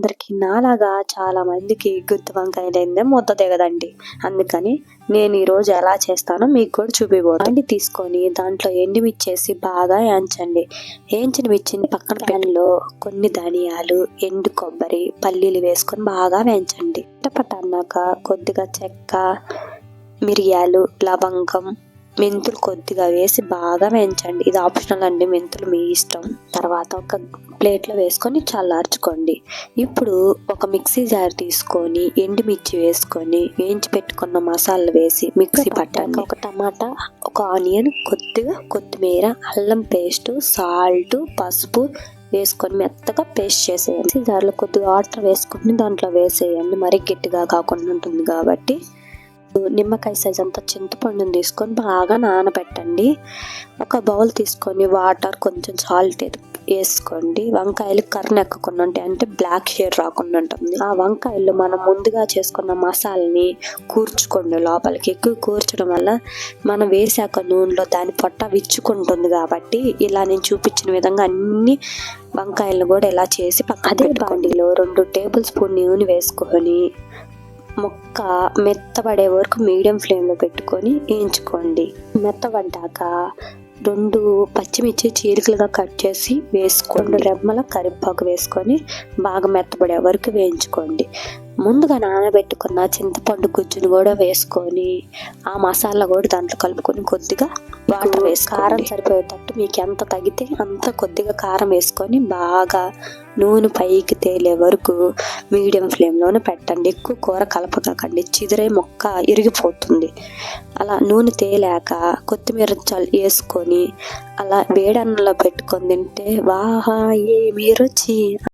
అందరికి నాలాగా చాలా మందికి గుత్తి వంకాయలు అయితే ముద్ద దిగదండి అందుకని నేను ఈరోజు ఎలా చేస్తానో మీకు కూడా చూపిపోతాను తీసుకొని దాంట్లో ఎండుమిర్చేసి బాగా వేయించండి ఏంచిన మిర్చిని పక్కన పెన్లో కొన్ని ధనియాలు ఎండు కొబ్బరి పల్లీలు వేసుకొని బాగా వేయించండి. పట్ట అన్నాక కొద్దిగా చెక్క మిరియాలు లవంగం మెంతులు కొద్దిగా వేసి బాగా వేయించండి. ఇది ఆప్షనల్ అండి. మెంతులు మీ ఇష్టం. తర్వాత ఒక ప్లేట్లో వేసుకొని చల్లార్చుకోండి. ఇప్పుడు ఒక మిక్సీ జార్ తీసుకొని ఎండుమిర్చి వేసుకొని వేయించి పెట్టుకున్న మసాలాలు వేసి మిక్సీ పట్టాక ఒక టమాటా ఒక ఆనియన్ కొద్దిగా కొత్తిమీర అల్లం పేస్ట్ సాల్ట్ పసుపు వేసుకొని మెత్తగా పేస్ట్ చేసేయండి. జార్లో కొద్దిగా వాటర్ వేసుకొని దాంట్లో వేసేయండి. మరీ గట్టిగా కాకుండా ఉంటుంది కాబట్టి. నిమ్మకాయ సైజ్ అంత చింతపండుని తీసుకొని బాగా నానబెట్టండి. ఒక బౌల్ తీసుకొని వాటర్ కొంచెం సాల్ట్ వేసుకోండి. వంకాయలు కర్ర ఎక్కకుండా ఉంటాయి. అంటే బ్లాక్ షేడ్ రాకుండా ఉంటుంది. ఆ వంకాయలు మనం ముందుగా చేసుకున్న మసాలని కూర్చుకోండి లోపలికి. ఎక్కువ కూర్చడం వల్ల మనం వేసాక నూనెలో దాని పొట్ట విచ్చుకుంటుంది కాబట్టి ఇలా నేను చూపించిన విధంగా అన్ని వంకాయలను కూడా ఇలా చేసి అదే బాండిలో రెండు టేబుల్ స్పూన్ నూనె వేసుకొని ముక్క మెత్తబడే వరకు మీడియం ఫ్లేమ్లో పెట్టుకొని వేయించుకోండి. మెత్తబడ్డాక రెండు పచ్చిమిర్చి చీలికలుగా కట్ చేసి వేసుకోండి. రెమ్మల కరివేపాకు వేసుకొని బాగా మెత్తబడే వరకు వేయించుకోండి. ముందుగా నానబెట్టుకున్న చింతపండు గుజ్జును కూడా వేసుకొని ఆ మసాలా కూడా దాంట్లో కలుపుకొని కొద్దిగా వాటర్ వేసి కారం సరిపోయేటట్టు మీకు ఎంత తగ్గితే అంత కొద్దిగా కారం వేసుకొని బాగా నూనె పైకి తేలే వరకు మీడియం ఫ్లేమ్లోనే పెట్టండి. ఎక్కువ కూర కలపకండి. చిదిరే మొక్క ఇరిగిపోతుంది. అలా నూనె తేలాక కొత్తిమీర చల్ వేసుకొని అలా వేడన్నంలో పెట్టుకొని తింటే వాహా ఏ రుచి.